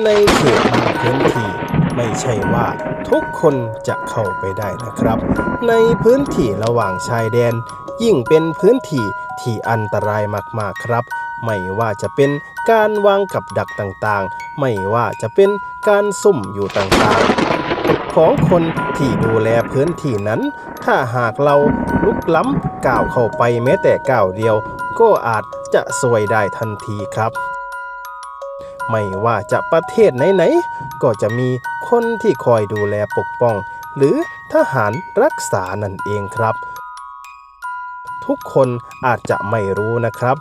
ในเขตบางพื้นที่ไม่ใช่ว่าทุกคนจะเข้าไปได้นะครับ ในพื้นที่ระหว่างชายแดน ยิ่งเป็นพื้นที่ที่อันตรายมากๆครับ ไม่ว่าจะเป็นการวางกับดักต่างๆ ไม่ว่าจะเป็นการซุ่มอยู่ต่างๆ ของคนที่ดูแลพื้นที่นั้น ถ้าหากเราลุกล้ำก้าวเข้าไปแม้แต่ก้าวเดียว ก็อาจจะซวยได้ทันทีครับ ไม่ว่าจะประเทศไหนๆก็จะมีคนที่คอยดูแลปกป้อง หรือทหารรักษานั่นเองครับ ทุกคนอาจจะไม่รู้นะครับ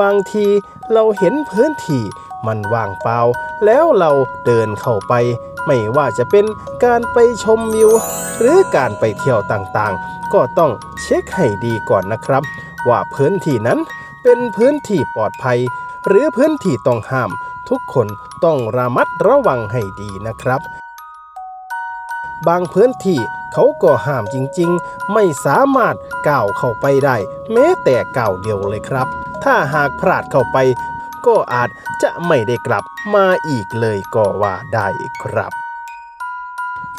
บางทีเราเห็นพื้นที่มันว่างเปล่า แล้วเราเดินเข้าไป ไม่ว่าจะเป็นการไปชมวิว หรือการไปเที่ยวต่างๆ ก็ต้องเช็คให้ดีก่อนนะครับ ว่าพื้นที่นั้นเป็นพื้นที่ปลอดภัย หรือพื้นที่ต้องห้าม ทุกคนต้องระมัดระวังให้ดีนะครับ บางพื้นที่เขาก็ห้ามจริงๆ ไม่สามารถก้าวเข้าไปได้ แม้แต่ก้าวเดียวเลยครับ ถ้าหากพลาดเข้าไป ก็อาจจะไม่ได้กลับมาอีกเลยก็ว่าได้ครับ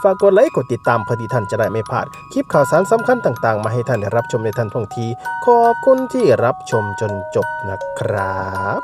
ฝากกดไลค์กดติดตามเพื่อที่ท่านจะได้ไม่พลาด คลิปข่าวสารสำคัญต่างๆ มาให้ท่านได้รับชมในทันท่วงที ขอบคุณที่รับชมจนจบนะครับ